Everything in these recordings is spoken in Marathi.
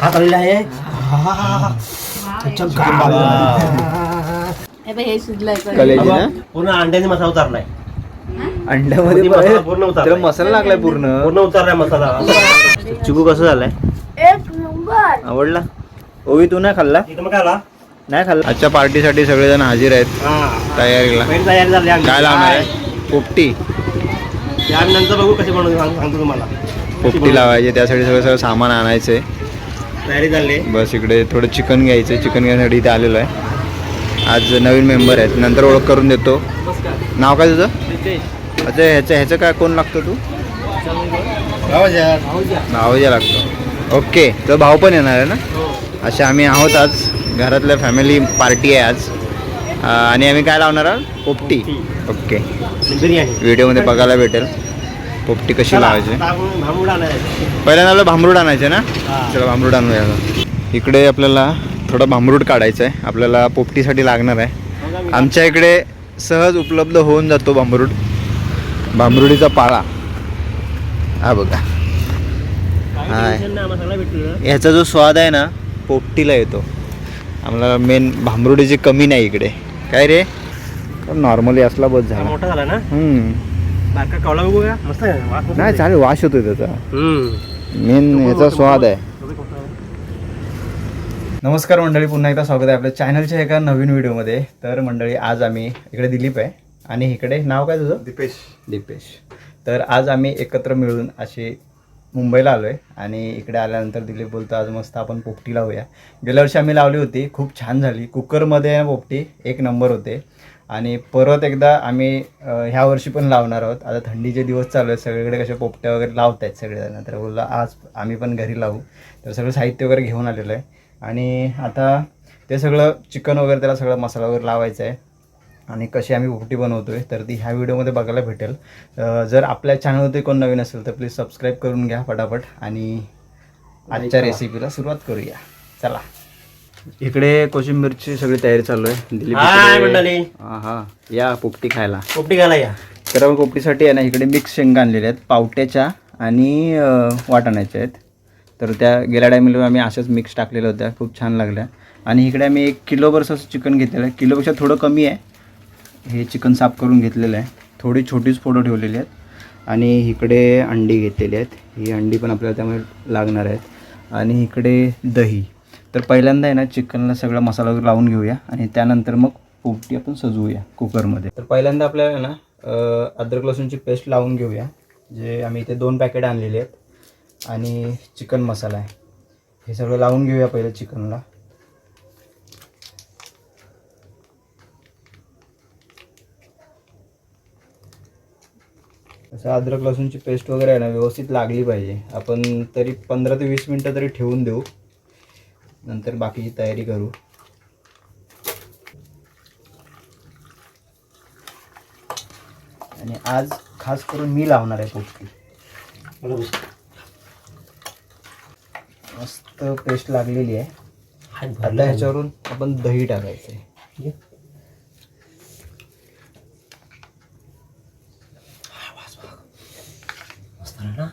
हात आलेला आहे. हे बघ, हे शिजलंय पण. कलेजी ना? पूर्ण अंड्याने मसाला उतारलाय. अंड्यामध्ये मसाला पूर्ण उतारलाय. त्याला मसाला लागलाय पूर्ण. पूर्ण उतारलाय मसाला. चिकू कसं झालाय? आवडला? ओवी तू नाही खाल्ला? इथं मग काय आला नाही खाल्ला? आजच्या पार्टीसाठी सगळेजण हजर आहेत. हा. तयारीला. तयारी झाली आमची. काय लावणार आहे? पोपटी. आम्ही नंतर बघू कशी बनवू सांग- सांगतो तुम्हाला. पोपटी लावायची त्यासाठी सगळं सगळं सामान आणायचंय. तयारी झाली बस इकडे थोडं चिकन घ्यायचं चिकन घेण्यासाठी इथे आलेलो आहे. आज नवीन मेंबर आहेत. नंतर ओळख करून देतो. नाव काय तुझं? अच्छा ह्याचं ह्याचं काय कोण लागतं तू? भावजा लागतो. ओके तर भाऊ पण येणार आहे ना? अशा आम्ही आहोत आज. घरातल्या फॅमिली पार्टी आहे आज. आणि आम्ही काय लावणार आहोत? पोपटी. ओके. व्हिडिओमध्ये बघायला भेटेल. पोपटी कशी लावायची? आणायचं. पहिल्यांदा आपलं भांबरूड आणायचे ना. चला भांबरूड आणूया. इकडे आपल्याला थोडा भांबरूड काढायचा आहे. आपल्याला पोपटीसाठी लागणार आहे. आमच्या इकडे सहज उपलब्ध होऊन जातो भांबरूड भांबरुडीचा पाळा. हा बघा. हाय. ह्याचा जो स्वाद आहे ना पोपटीला येतो. आम्हाला मेन भांबरुडीची कमी नाही इकडे. काय रे? नॉर्मली असला बस झाला. मोठा झाला ना. बारका कवला बघू का मस्त आहे. वास मस्त नाही आहे. चालेल वास होतो त्याचा. हम्म. मेन ह्याचा स्वाद आहे. नमस्कार मंडळी पुन्हा एकदा स्वागत आहे आपल्या चॅनलच्या एका नवीन व्हिडिओमध्ये तर मंडळी आज आम्ही इकडे दिलीप आहे आणि इकडे नाव काय तुझं? दीपेश. दीपेश. तर आज आम्ही एकत्र मिळून असे मुंबईला आलो आहे आणि इकडे आल्यानंतर दिलीप बोलतो आज मस्त आपण पोपटी लावूया गेल्या वर्षी आम्ही लावली होती. खूप छान झाली. कुकरमध्ये आहे ना पोपटी एक नंबर होते. आणि परत एकदा आम्ही ह्या वर्षी पण लावणार आहोत. आता थंडीचे दिवस चालू आहेत. सगळीकडे कशा पोपट्या वगैरे लावत आहेत सगळेजण. तर बोलला आज आम्ही पण घरी लावू. तर सगळं साहित्य वगैरे घेऊन आलेलं आहे. आणि आता ते सगळं चिकन वगैरे त्याला सगळं मसाला वगैरे लावायचा आहे. आणि कशी आम्ही पोपटी बनवतो आहे तर ती ह्या व्हिडिओमध्ये बघायला भेटेल. जर आपल्या चॅनलवरती कोण नवीन असेल तर प्लीज सबस्क्राईब करून घ्या पटापट आणि आजच्या रेसिपीला सुरुवात करूया. चला. इकडे कोशिंबीरची सगळी तयारी चालू आहे. दिलीप हाय इकडे- मंडळी. हा हा. या पोपटी खायला. पोपटी घाला या. तर आपण पोपटीसाठी आहे ना इकडे मिक्स शेंगा आणलेल्या आहेत पावट्याच्या आणि अ, वाटाण्याच्या आहेत. तर त्या गेल्या टायमिंगला आम्ही अशाच मिक्स टाकलेल्या होत्या खूप छान लागल्या. आणि इकडे आम्ही एक किलोभर असं चिकन घेतलेलं आहे. किलोपेक्षा थोडं कमी आहे. हे चिकन साफ करून घेतलेलं आहे. थोडी छोटीच फोटो ठेवलेली आहेत. आणि इकडे अंडी घेतलेली आहेत. ही अंडी पण आपल्याला त्यामुळे लागणार आहेत. आणि इकडे दही. तर पहिल्यांदा आहे ना चिकनला सगळा मसाला वगैरे लावून घेऊया आणि त्यानंतर मग पोपटी आपण सजवूया कुकरमध्ये. तर पहिल्यांदा आपल्याला ना अद्रक लसूणची पेस्ट लावून घेऊया जे आम्ही इथे दोन पॅकेट आणलेले आहेत आणि चिकन मसाला आहे. हे सगळं लावून घेऊया पहिलं चिकनला. असं अद्रक लसूणची पेस्ट वगैरे आहे ना व्यवस्थित लागली पाहिजे. आपण तरी पंधरा ते वीस मिनटं तरी ठेवून देऊ. नंतर बाकीची तयारी करू. आणि आज खास करून मी लावणार आहे बस. मस्त पेस्ट लागलेली आहे. आता ह्याच्यावरून आपण दही टाकायचं आहे घे. मस्त आहे ना?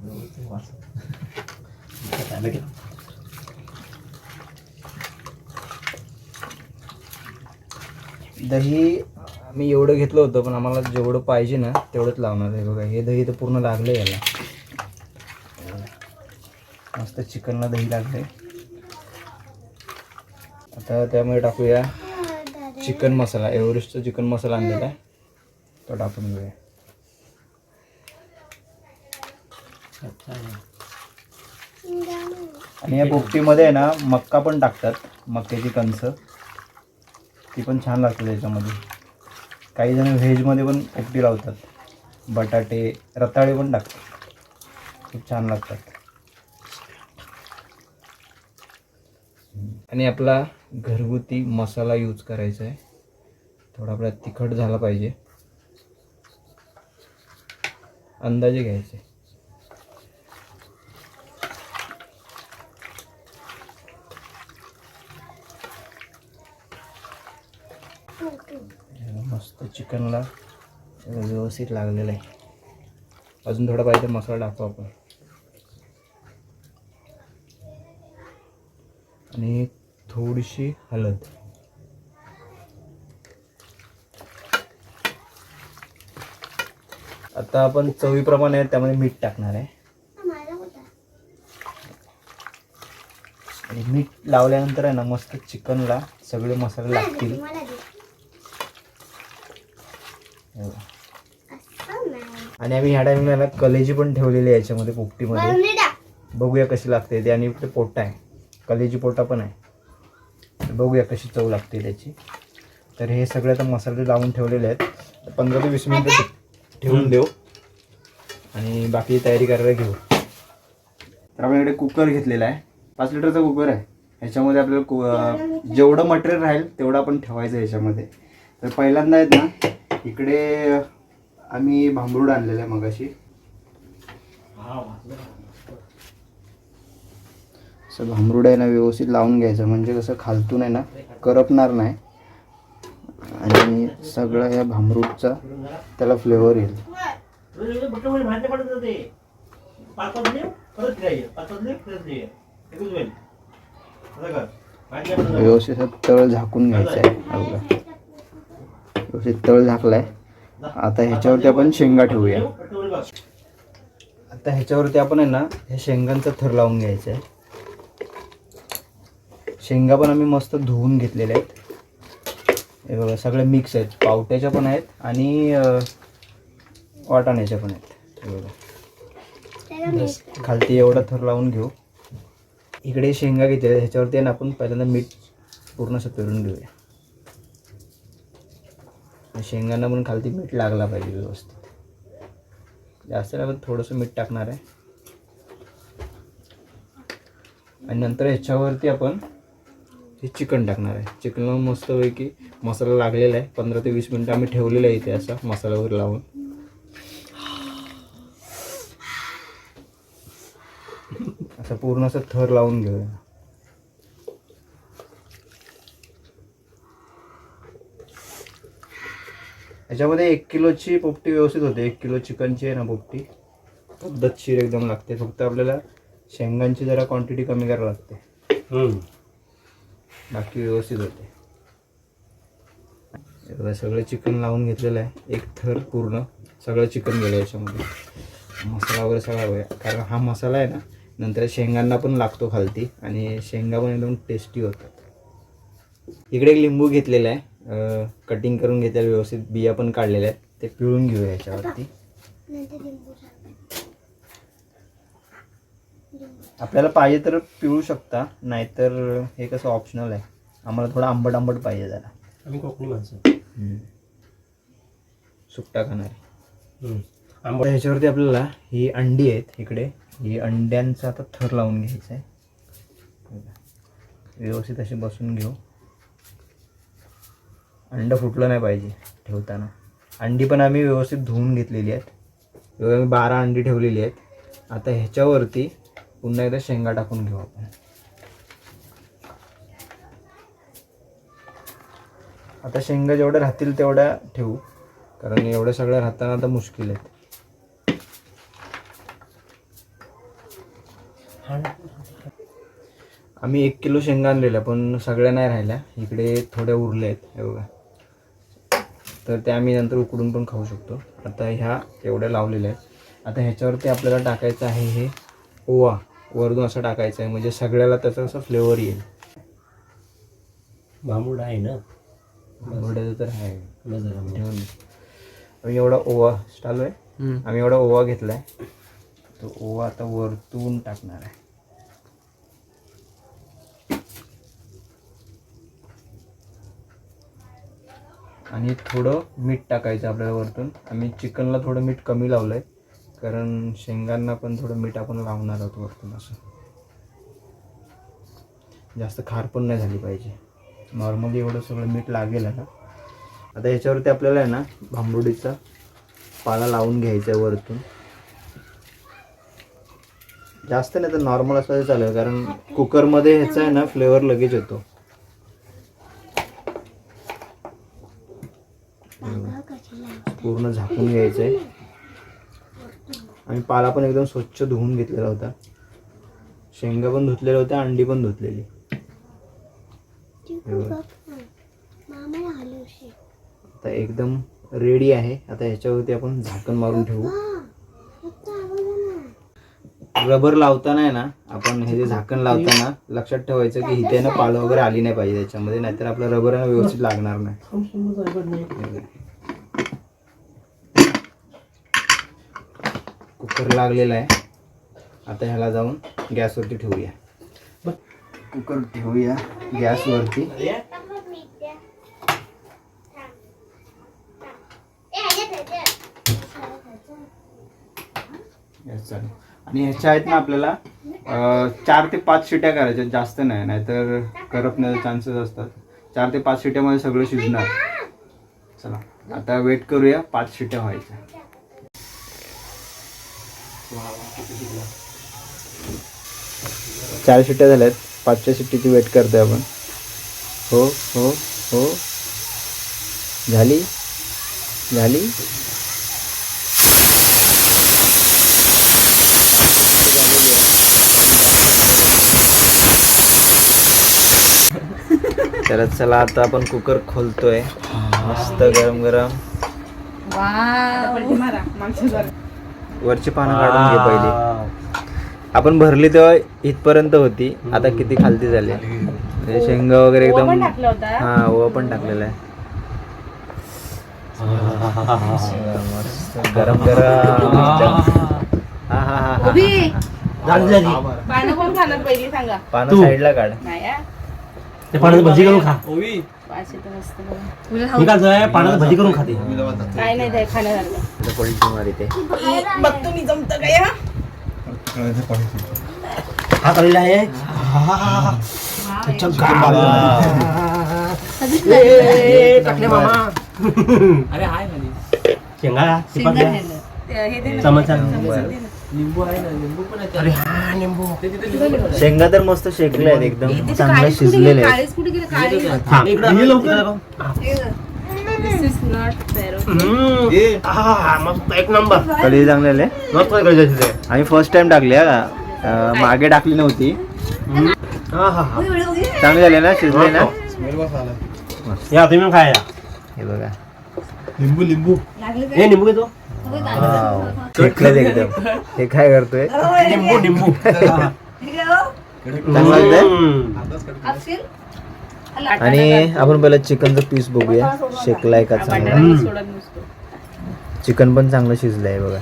अंड्याचा? मी लगेच दही आम्ही एवढं घेतलं होतं पण आम्हाला जेवढं पाहिजे ना तेवढंच लावणार आहे. बघा हे दही तर पूर्ण लागलं याला. मस्त चिकनला दही लागले आता त्यामुळे टाकूया चिकन मसाला एव्हरेस्टचा चिकन मसाला आणलेला आहे. तो टाकून घेऊया अच्छा आहे. आणि या पोपटीमध्ये आहे ना मक्का पण टाकतात मक्याची कणसं. ती पण छान लागते त्याच्यामध्ये काही जण व्हेजमध्ये पण पोपटी लावतात. बटाटे रताळे पण टाकतात. खूप छान लागतात. आणि आपला घरगुती मसाला यूज करायचा आहे. थोडा आपला तिखट झाला पाहिजे. अंदाजे घ्यायचे. मस्त चिकनला व्यवस्थित लागलेलं आहे. अजून थोडा पाहिजे मसाला टाकतो आपण. आणि थोडीशी हळद आता आपण चवीप्रमाणे त्यामध्ये मीठ टाकणार आहे. मीठ लावल्यानंतर आहे ना मस्त चिकनला सगळे मसाले लागतील. आणि आम्ही ह्या टायमिंगला कलेजी पण ठेवलेली आहे याच्यामध्ये पोपटीमध्ये. बघूया कशी लागते ते. आणि इकडे पोटा आहे. कलेजी पोटा पण आहे. बघूया कशी चव लागते त्याची. तर हे सगळे आता मसाले लावून ठेवलेले आहेत. पंधरा ते वीस मिनिटं ठेवून देऊ. आणि बाकी तयारी करायला घेऊ. तर आपण इकडे कुकर घेतलेला आहे. पाच लिटरचा कुकर आहे. ह्याच्यामध्ये आपल्याला जेवढं मटेरियल राहील तेवढं आपण ठेवायचं ह्याच्यामध्ये तर पहिल्यांदा आहेत ना इकडे आम्ही भांबरूड आणलेलं आहे मगाशी. असं भांबरूड आहे ना व्यवस्थित लावून घ्यायचं. म्हणजे कसं खालतून आहे ना करपणार नाही. आणि सगळं या भांबरूडचा त्याला फ्लेवर येईल. व्यवस्थित तळ झाकून घ्यायचं आहे. व्यवस्थित तळ झाकलाय. आता ह्याच्यावरती आपण शेंगा ठेवूया. आता ह्याच्यावरती आपण आहे ना हे शेंगांचा थर लावून घ्यायचा आहे शेंगा पण आम्ही मस्त धुवून घेतलेल्या आहेत. हे बघा सगळे मिक्स आहेत. पावट्याच्या पण आहेत आणि वाटाण्याच्या पण आहेत. हे बघा. खालती एवढा थर लावून घेऊ. इकडे शेंगा घेतलेल्या ह्याच्यावरती आहे ना आपण पहिल्यांदा मीठ पूर्ण असं पेरून घेऊया. शेंगांना पण खालती मीठ लागला पाहिजे व्यवस्थित. जास्त नाही पण थोडंसं मीठ टाकणार आहे. आणि नंतर ह्याच्यावरती आपण हे चिकन टाकणार आहे. चिकन मस्तपैकी मसाला लागलेला आहे. पंधरा ते वीस मिनटं आम्ही ठेवलेलं आहे इथे असा मसाल्यावर लावून. असं पूर्ण असं थर लावून घेऊया. याच्यामध्ये एक किलोची पोपटी व्यवस्थित होते. एक किलो चिकनची आहे ना पोपटी. पद्धतशीर एकदम लागते. फक्त आपल्याला शेंगांची जरा क्वांटिटी कमी करावी लागते. बाकी व्यवस्थित होते. सगळं चिकन लावून घेतलेलं आहे. एक थर पूर्ण सगळं चिकन गेलं याच्यामध्ये. मसाला वगैरे सगळा बघा कारण हा मसाला आहे ना नंतर शेंगांना पण लागतो खालती आणि शेंगा पण एकदम टेस्टी होतात. इकडे एक लिंबू घेतलेला आहे. कटिंग करून घेतलेलं व्यवस्थित बिया पण काढलेल्या आहेत. ते पिळून घेऊया याच्यावरती आपल्याला पाहिजे तर पिळू शकता नाहीतर हे कसं ऑप्शनल आहे. आम्हाला थोडं आंबट आंबट पाहिजे जरा. आम्ही कोकणी माणसं. सुट्टा खाणारे. आता ह्याच्यावरती आपल्याला ही अंडी आहेत इकडे. ही अंड्यांचा आता थर लावून घ्यायचा आहे. व्यवस्थित असे बसून घेऊ. अंड फुटलं नाही पाहिजे ठेवताना. अंडी पण आम्ही व्यवस्थित धुवून घेतलेली आहेत. एवढं आम्ही बारा अंडी ठेवलेली आहेत. आता ह्याच्यावरती पुन्हा एकदा शेंगा टाकून घेऊ आपण. आता शेंगा जेवढ्या राहतील तेवढ्या ठेवू. कारण एवढ्या सगळ्या राहताना आता मुश्किल आहेत. आम्ही एक किलो शेंगा आणलेल्या पण सगळ्या नाही राहिल्या. इकडे थोड्या उरल्या आहेत हे बघा. तर त्या आम्ही नंतर उकडून पण खाऊ शकतो. आता ह्या एवढ्या लावलेल्या आहेत. आता ह्याच्यावरती आपल्याला टाकायचं आहे हे ओवा. वरून असं टाकायचं आहे. म्हणजे सगळ्याला त्याचा असं फ्लेवर येईल. बांबूड आहे ना? एवढ्याचं तर आहे. आम्ही एवढा ओवा चालू आहे. आम्ही एवढा ओवा घेतला आहे तो ओवा आता वरतून टाकणार आहे. आणि थोडं मीठ टाकायचं आपल्याला वरतून. आम्ही चिकनला थोडं मीठ कमी लावलं आहे कारण शेंगांना पण थोडं मीठ आपण लावणार आहोत वरतून असं. जास्त खार पण नाही झाली पाहिजे. नॉर्मली एवढं सगळं मीठ लागेल ना. आता याच्यावरती आपल्याला आहे ना भांबरुडीचा पाला लावून घ्यायचा आहे वरतून. जास्त नाही तर नॉर्मल असं चालेल कारण कुकरमध्ये ह्याचा आहे ना फ्लेवर लगेच येतो. पूर्ण झाकून घ्यायचं आहे आणि पाला पण एकदम स्वच्छ धुवून घेतलेला होता. शेंगा पण धुतलेल्या होत्या अंडी पण धुतलेली. आता एकदम रेडी आहे. आता ह्याच्यावरती आपण झाकण मारून ठेवू. रबर लावताना आहे ना आपण हे जे झाकण लावताना लक्षात ठेवायचं की इथे ना पालं वगैरे आली नाही पाहिजे त्याच्यामध्ये नाहीतर आपलं रबर व्यवस्थित लागणार नाही. कुकर लागलेला आहे. आता ह्याला जाऊन गॅसवरती ठेवूया. कुकर ठेवूया गॅसवरती चालेल. आणि ह्याच्या आहेत ना आपल्याला चार ते पाच शिट्या करायच्या जास्त नाही नाहीतर करपण्याचे चान्सेस असतात. चार ते पाच शिट्यामध्ये सगळं शिजणार. चला आता वेट करूया पाच शिट्या व्हायच्या. चार शिट्ट्या झाल्यात. पाचच्या शिट्टीची वेट करतोय आपण. हो हो हो. झाली? झाली? तर चला आता आपण कुकर खोलतोय. मस्त गरम गरम. वरची पानं काढून घे पहिली. आपण भरली तेव्हा इथपर्यंत होती. आता किती खालती झाली? म्हणजे शेंगा वगैरे एकदम टाकला होता. हा ओवा पण टाकलेला आहे. मस्त गरम गरम हा हा हा हा पानं कोण खाणार पहिली सांगा. पानं तू. साईडला काढ. नाही हा. ते पाण्याची भजी करून खा. पाच येतं मस्त बघा. मी काय जाय पाण्याची भजी करून खाते. काय नाही ते खाण्यासारखं. मार इथे बघतो मी जमतं काय हा? हा आलेला आहे टाकले मामा अरे हाय खाली शेंगा शेंगा चिपकल्या. खायला. ते- हे दे ना. चमचा लिंबू आहे ना लिंबू पण आहे अरे हा लिंबू ते तिथे लिंबू पण आहे. शेंगा तर मस्त शेकले आहेत एकदम त्याचे चांगले काळीच कुठे शिजलेले गेले? आहेत हा. हम्म. हा, मस्त एक नंबर कढी चांगलेले. मस्त. आम्ही फर्स्ट टाइम टाकली हा. मागे टाकली नव्हती. हा हा हा. चांगली झाली ना शिजले ना? या तुम्ही खाया. हे बघा. हे निंबू घेतो. एकदम. हे काय करतोय? निंबू निंबू चांगलं वाटतंय? हम्म. आणि आपण पहिला चिकनचं पीस बघूया. शेकलाय का चांगला. चिकन पण चांगलं शिजलंय बघा.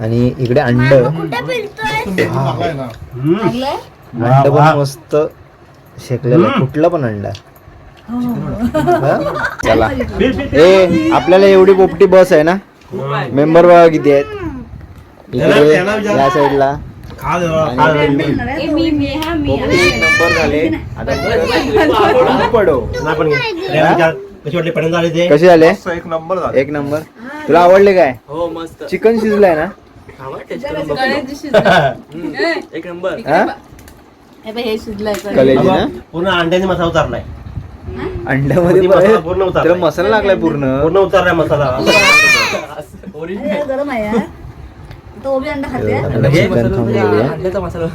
आणि इकडे अंड. अंड पण मस्त शेकलेलं. कुठला पण अंडा? हा? चला. ए आपल्याला एवढी पोपटी बस आहे ना? मेंबर बघा किती आहेत. इकडे या साईडला हा एक नंबर झाले. आता पडो. कशी वाटली आले ते? कसे झाले? एक नंबर तुला आवडले काय? हो मस्त. चिकन शिजलंय ना? एक नंबर. हा? हे हे शिजलंय. कलेजी ना? पूर्ण अंड्याने मसाला उतारलाय. अंड्यामध्ये पूर्ण मसाला लागलाय पूर्ण. पूर्ण उतारलाय मसाला. ओरिजिनल गरम आहे यार तो भी अंडा खाते. हैं आता चिकन खाऊन घेऊया अंड्याचा मसाला.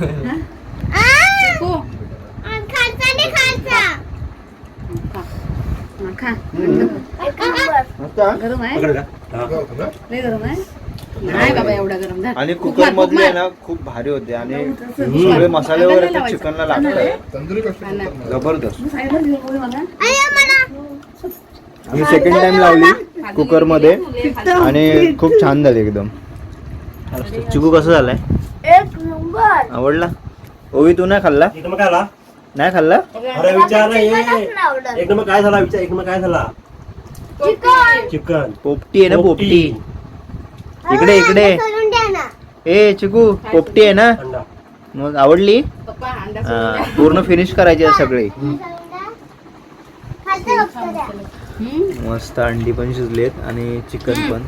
हो. खा. गरम आहे? हा. लय गरम आहे? नाही बाबा एवढा गरम. झाला आणि कुकर मधले ना खूप भारी होते आणि सगळे मसाले वगैरे चिकनला लागतात. जबरदस्त. आम्ही सेकंड टाइम लावली कुकरमध्ये आणि खूप छान झाली एकदम. चिकू कसं झालाय? एक नंबर. आवडला? ओवी तू नाही खाल्ला? एक नंबर काय झाला? नाही खाल्ला? अरे विचार नाही. एक नंबर काय झाला? विचार एक नंबर काय झाला? चिकन. चिकन. पोपटी आहे ना पोपटी. इकडे इकडे. ए चिकू पोपटी आहे ना? मग आवडली? पूर्ण फिनिश करायची सगळे. मस्त अंडी पण शिजलेत आणि चिकन पण.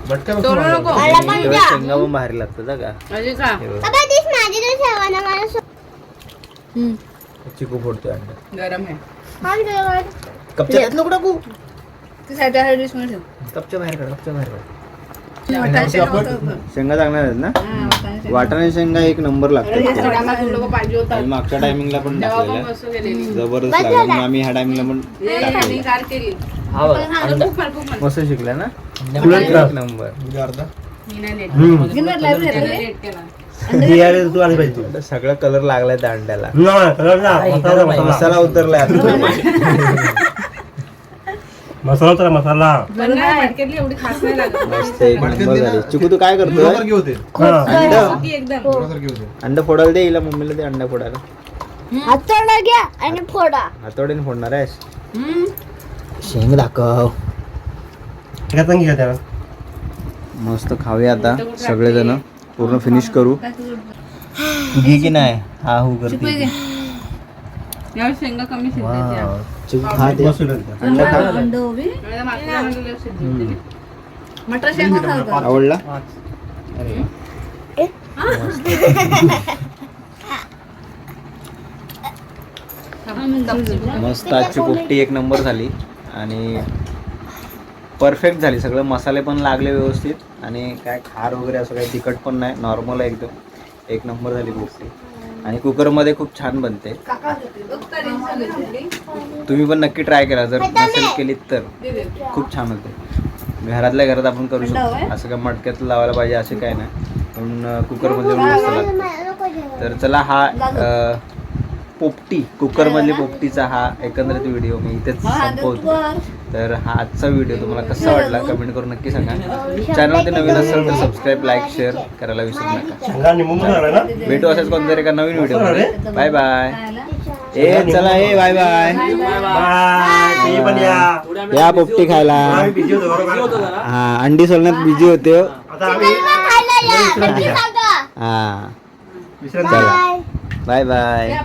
शेंगा पण भारी लागतात का. चिकू फोडतोय अंडा. गरम आहे. कपच्या कपच्या बाहेर काढ कपच्या बाहेर काढ. शेंगा चांगल्या आहेत ना? वाटाणे शेंगा. एक नंबर लागतात. शेंगा तुला लोकं पाहिजे होता आणि मागच्या टायमिंगला पण टाकलेल्या. जबरदस्त लागला. म्हणून आम्ही ह्या टायमिंगला पण. मस्त शिकल्या ना? नंबर. मी नाही लेट हम्म. गिन्नर library त्याने आहे लेट केला. ती यार तू आली पाहिजे. सगळा कलर लागलाय ना मसाला उतरलाय आता. मसाला होता मसाला. पण नाही मार्केटली एवढी खास नाही लागत. मस्त एक नंबर झाली चिकू तू काय करतोय? हा. अंड? ती एकदम. अंड फोडायला दे हिला मम्मीला दे अंडा फोडायला. हाताला घ्या आणि फोडा. हातोडीने फोडणार आहेस. हम्म. शेंग दाखव. एका चांगली का त्याला. मस्त खाऊया आता सगळेजण. पूर्ण फिनिश करू. घे की नाही? हा हो करते. यावेळी शेंगा कमी शिजते. आवडला? मस्त आजची पोपटी एक नंबर झाली. आणि परफेक्ट झाली. सगळं मसाले पण लागले व्यवस्थित. आणि काय खार वगैरे असं काही तिखट पण नाही. नॉर्मल आहे एकदम. एक नंबर झाली पोपटी आणि कुकरमध्ये खूप छान बनते. तुम्ही पण नक्की ट्राय करा. जर नसेल केलीत तर. खूप छान होते. घरातल्या घरात आपण करू शकतो. असं काय मटक्यात लावायला पाहिजे असे काय नाही. पण कुकरमध्ये मस्त लागतं तर चला हा पोपटी कुकरमधली पोपटीचा हा एकंदरीत व्हिडिओ मी इथेच संपवतो. तर हा आजचा व्हिडिओ तुम्हाला कसा वाटला कमेंट करून नक्की सांगा. चॅनलवरती नवीन असेल तर सबस्क्राईब लाईक शेअर करायला विसरू नका. भेटू असेच कोणतरी एका नवीन व्हिडिओ बाय बाय ए चला ए बाय बाय बाय या. या पोपटी खायला. हा अंडी सोलण्यात बिझी होते. हो. आता आम्ही हा. विश्रांती. चला. Bye bye.